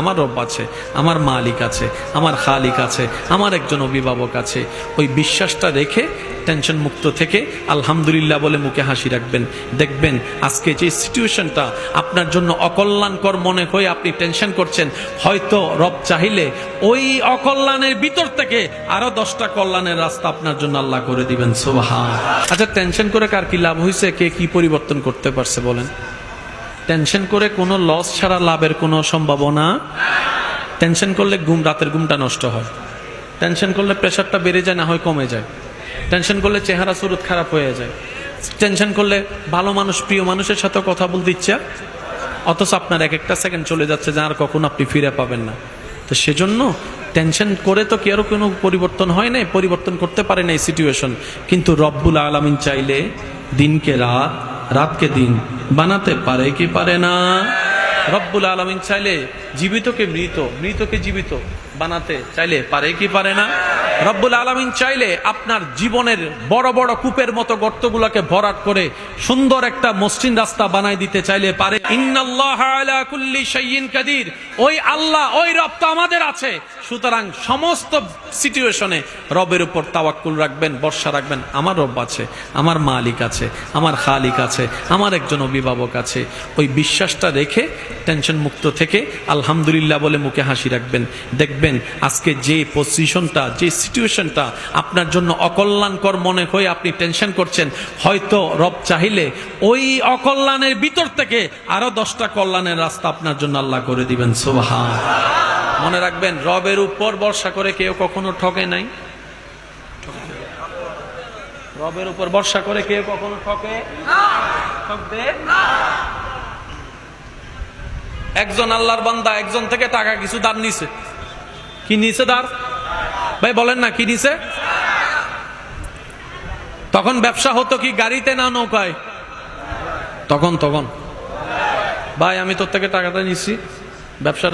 আমার রব আছে, আমার মালিক আছে, আমার খালিক আছে, আমার একজন অভিভাবক আছে। ওই বিশ্বাসটা রেখে টেনশন মুক্ত থেকে আলহামদুলিল্লাহ বলে মুখে হাসি রাখবেন। দেখবেন আজকে যে সিচুয়েশনটা আপনার জন্য অকল্যাণকর মনে হয়ে আপনি টেনশন করছেন, হয়তো রব চাহিলে ওই অকল্যাণের ভিতর থেকে আরও দশটা কল্যাণের রাস্তা আপনার জন্য আল্লাহ করে দিবেন। সোহা আচ্ছা টেনশন করে কার কি লাভ হয়েছে কে কি পরিবর্তন করতে পারছে বলেন? টেনশন করে কোনো লস ছাড়া লাভের কোনো সম্ভাবনা? টেনশন করলে ঘুম, রাতের ঘুমটা নষ্ট হয়। টেনশন করলে প্রেশারটা বেড়ে যায়, না হয় কমে যায়। টেনশন করলে চেহারা সুরত খারাপ হয়ে যায়। টেনশন করলে ভালো মানুষ, প্রিয় মানুষের সাথে কথা বলতে ইচ্ছা। অথচ আপনার এক একটা সেকেন্ড চলে যাচ্ছে যে আর কখন আপনি ফিরে পাবেন না। তো সেজন্য টেনশন করে তো কি আরও কোনো পরিবর্তন হয় নাই? পরিবর্তন করতে পারে না এই সিচুয়েশন কিন্তু রব্বুল আলমিন চাইলে দিনকে রাত রাতকে দিন বানাতে পারে কি পারে না? রব্বুল আলমিন চাইলে জীবিতকে মৃত, মৃতকে জীবিত বানাতে চাইলে পারে কি পারে না? রব্বুল আলমিন চাইলে আপনার জীবনের বড় বড় কূপের মতো গর্তগুলোকে ভরাট করে সুন্দর একটা মসৃণ রাস্তা বানাই দিতে চাইলে পারে। কাদির। ওই আল্লাহ, ওই রব তো আমাদের আছে। সুতরাং সমস্ত সিচুয়েশনে রবের উপর তাওয়াক্কুল রাখবেন বর্ষা রাখবেন। আমার রব আছে, আমার মালিক আছে, আমার খালিক আছে, আমার একজন অভিভাবক আছে। ওই বিশ্বাসটা রেখে, টেনশন মুক্ত থেকে আলহামদুলিল্লাহ বলে মুখে হাসি রাখবেন। দেখবেন আজকে যে পজিশনটা যে সিচুয়েশনটা আপনার জন্য অকল্যাণকর মনে হয়ে আপনি টেনশন করছেন। হয়তো রব চাহিলে ওই অকল্যাণের ভিতর থেকে আরও দশটা কল্যাণের রাস্তা আপনার জন্য আল্লাহ করে দিবেন। সোহা মনে রাখবেন, রবের উপর ভরসা করে কেউ কখনো ঠকে নাই। রবের উপর বর্ষা করে কেউ কখনো ঠকে একজন আল্লাহর বান্দা একজন থেকে টাকা কিছু দান নিছে। কি নিছে দার ভাই, বলেন না, কি নিছে তখন ব্যবসা হতো কি, গাড়িতে না নৌকায়? তখন তখন। ভাই, আমি তোর থেকে টাকাটা নিচ্ছি ব্যবসা